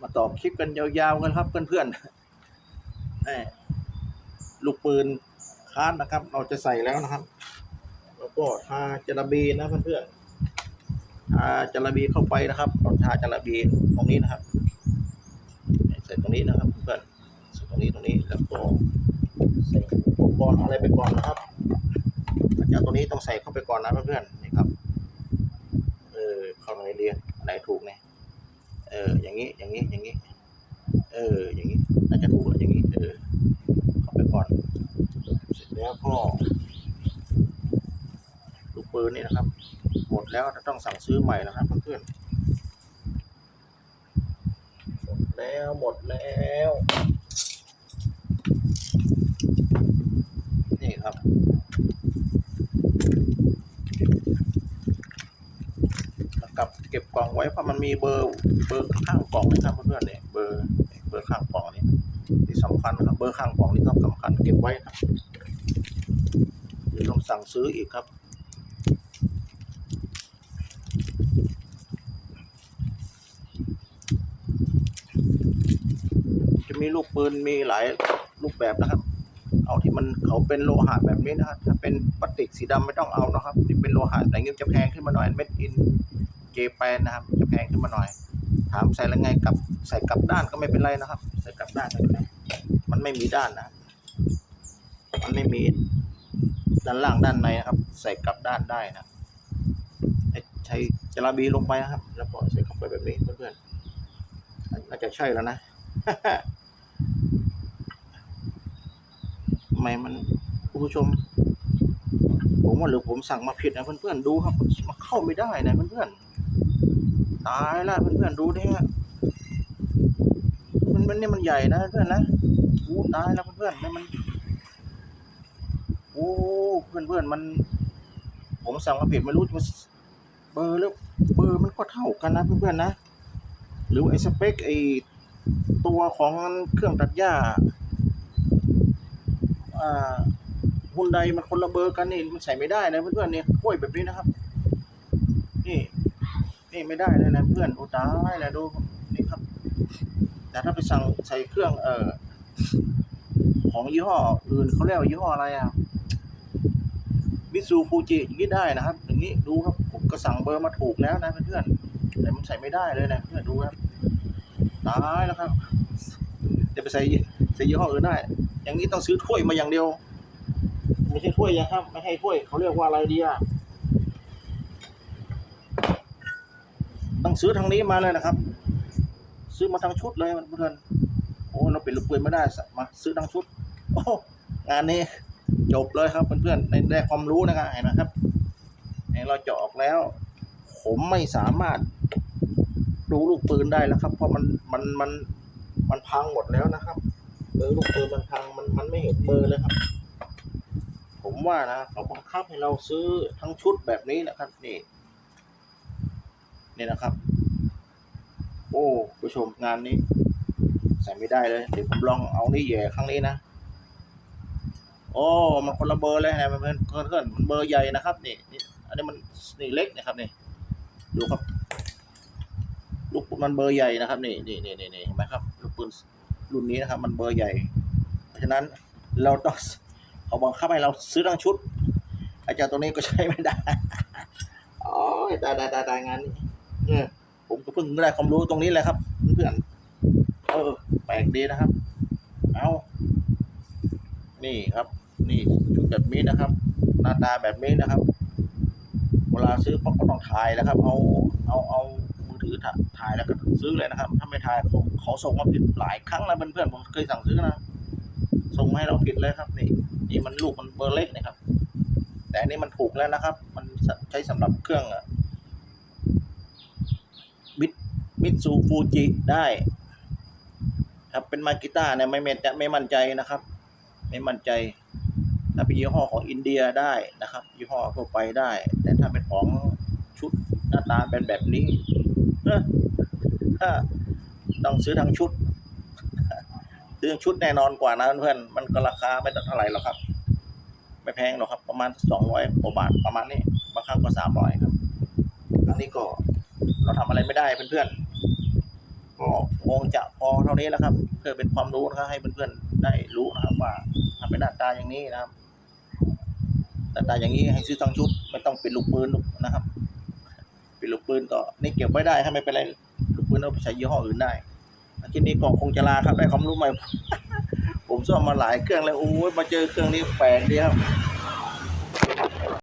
มาต่อคลิปกันยาวๆกันครับเพื่อนๆลูกปืนคาดนะครับ เราจะใส่แล้วนะครับ แล้วก็ทาจระบีนะเพื่อนๆทาจระบีเข้าไปนะครับเราทาจระบีตรงนี้นะครับใส่ตรงนี้นะครับเพื่อนใส่ตรงนี้ตรงนี้แล้วก็ใส่อุปกรณ์อะไรไปก่อนนะครับจากตรงนี้ต้องใส่เข้าไปก่อนนะเพื่อนๆนี่ครับเออเข้าไหนเรียนไหนถูกเนี่ย อออย่างนี้ อย่างนี้ อย่างนี้ เออ อย่างนี้น่าจะถูกอย่างนี้ เออ เข้าไปก่อน เสร็จแล้วก็ลูกปืนนี่นะครับ หมดแล้วต้องสั่งซื้อใหม่นะครับเพื่อนๆ หมดแล้ว หมดแล้ว นี่ครับ กับเก็บกล่ องไว้เพราะมันมีเบอร์เบอร์ข้างกล่องนะครับเพื่อนๆเนี่ยเบอร์เบอร์ข้างกล่องนี่ที่สำคัญนะครับเบอร์ข้างกล่องนี่ต้องสำคัญเก็บไว้ครับเดี๋ยต้องสั่งซื้ออีกครับจะมีลูกปืนมีหลายรูปแบบนะครับ เอาที่มันเขาเป็นโลหะแบบนี้นะครับถ้าเป็นพลาสติกสีดำไม่ต้องเอานะครับที่เป็นโลหะอะไรเงี้ยจะแพงขึ้นมาหน่อยเม็ดอิน เจแปนนะครับจะแพงขึ้นมาหน่อย ถามใส่ละไงกับใส่กลับด้านก็ไม่เป็นไรนะครับ ใส่กลับด้านไม่เป็นไรมันไม่มีด้านนะ มันไม่มีด้านล่างด้านในนะครับ ใส่กลับด้านได้นะใช้จระบีลงไปนะครับ แล้วก็ใส่เข้าไปแบบนี้เพื่อนๆน่าจะใช่แล้วนะทำไมมันคุณผู้ชม ผมว่าหรือผมสั่งมาผิดนะเพื่อนๆดูครับมันเข้าไม่ได้นะเพื่อนๆ ตายละเพื่อนๆดูดิฮะมันมันนี่มันใหญ่นะเพื่อนนะโอ้ตายแล้วเพื่อนๆนี่มันโอ้เพื่อนๆมัน ผมสั่งมาผิดไม่รู้มันเบอร์แล้วเบอร์มันก็เท่ากันนะเพื่อนๆนะ หรือไอ้สเปคไอ้ตัวของเครื่องตัดหญ้าอ่าฮุนไดมันคนละเบอร์กันนี่มันใส่ไม่ได้นะเพื่อนๆเนี่ยถ้วยแบบนี้นะครับ นี่ นี่ไม่ได้เลยนะเพื่อนโอ้ตายแล้วดูนี่ครับ แต่ถ้าไปสั่งใส่เครื่อง เอ่อ ของยี่ห้ออื่นเขาเรียกว่ายี่ห้ออะไรอะมิซูฟูจิอย่างนี้ได้นะครับ อย่างนี้ดูครับผมก็สั่งเบอร์มาถูกแล้วนะเพื่อนแต่มันใส่ไม่ได้เลยนะเพื่อนดูครับตายแล้วครับจะไปใส่ใส่ยี่ห้ออื่นได้ อย่างนี้ต้องซื้อถ้วยมาอย่างเดียว ไม่ใช่ถ้วยนะครับ ไม่ใช่ถ้วยเขาเรียกว่าอะไรดีอะต้อง ซื้อทางนี้มาเลยนะครับ ซื้อมาทั้งชุดเลยเพื่อนโอ้เราเป็นลูกปืนไม่ได้มาซื้อทั้งชุด โอ้งานนี้จบเลยครับเพื่อนๆในได้ความรู้นะครับเห็นไหมครับเนี่ยเราเจาะออกแล้ว ผมไม่สามารถดูลูกปืนได้แล้วครับ เพราะมันมันมันมันพังหมดแล้วนะครับเบอร์ลูกปืนมันพังมันมันไม่เห็นเบอร์เลยครับ ผมว่านะเขาบังคับให้เราซื้อทั้งชุดแบบนี้นะครับนี่นี่นะครับ อ้ผู้ชมงานนี้ใส่ไม่ได้เลย เดี๋ยวผมลองเอานี่แหย่ครั้งนี้นะ โอ้มันคนละเบอร์เลยนะเพื่อนเพื่อนเพื่อนมันเบอร์ใหญ่นะครับนี่นี่ อันนี้มันนี่เล็กนะครับนี่ดูครับ ลูกปืนมันเบอร์ใหญ่นะครับนี่นี่นี่นี่เห็นไหมครับลูกปืนรุ่นนี้นะครับ มันเบอร์ใหญ่ เพราะฉะนั้นเราต้องเขาบังคับให้เราซื้อทั้งชุดไอ้เจ้าตัวนี้ก็ใช้ไม่ได้ โอ้ยตายตายตายตางานนี้เออ ผมก็เพิ่งได้ความรู้ตรงนี้แหละครับเพื่อนๆเออแปลกดีนะครับ เอานี่ครับ นี่ชุดแบบนี้นะครับ หน้าตาแบบนี้นะครับ เวลาซื้อก็ต้องถ่ายนะครับ เอาเอาเอามือถือถ่ายแล้วก็ซื้อเลยนะครับ ถ้าไม่ถ่ายเขาเขาส่งมาผิดหลายครั้งแล้วเพื่อนๆผมเคยสั่งซื้อนะส่งมาให้เราผิดเลยครับ นี่ นี่มันลูกมันเบอร์เล็กนะครับ แต่อันนี้มันถูกแล้วนะครับ มันใช้สำหรับเครื่องอะมิด มิดซูฟูจิได้ ครับเป็นมากิต้าเนี่ยไม่เมนไม่มั่นใจนะครับ ไม่มั่นใจ ถ้าเป็นยี่ห้อของอินเดียได้นะครับ ยี่ห้อทั่วไปได้ แต่ถ้าเป็นของชุดหน้าตาเป็นแบบนี้เอ้อเอ้อต้องซื้อทั้งชุดซื้อชุดแน่นอนกว่านะเพื่อนมันก็ราคาไม่เท่าไหร่หรอกครับ ไม่แพงหรอกครับ ประมาณสองร้อยกว่าบาทประมาณนี้บางครั้งก็สามร้อยครับอันนี้ก็เราทำอะไรไม่ได้เพื่อนๆ ก็คงจะพอเท่านี้แล้วครับ เพื่อเป็นความรู้นะครับให้เพื่อนๆได้รู้นะครับว่าถ้าเป็นหน้าตาอย่างนี้นะครับหน้าตาอย่างนี้ให้ซื้อทั้งชุดไม่ต้องเป็นลูกปืนนะครับ เป็นลูกปืนก็นี่เก็บไว้ได้ครับไม่เป็นไรลูกปืนเอาไปใช้ยี่ห้ออื่นได้ทีนี้ก็คงจะลาครับได้ความรู้ใหม่ผมซ่อมมาหลายเครื่องเลยโอ้ยมาเจอเครื่องนี้แปลกดีครับ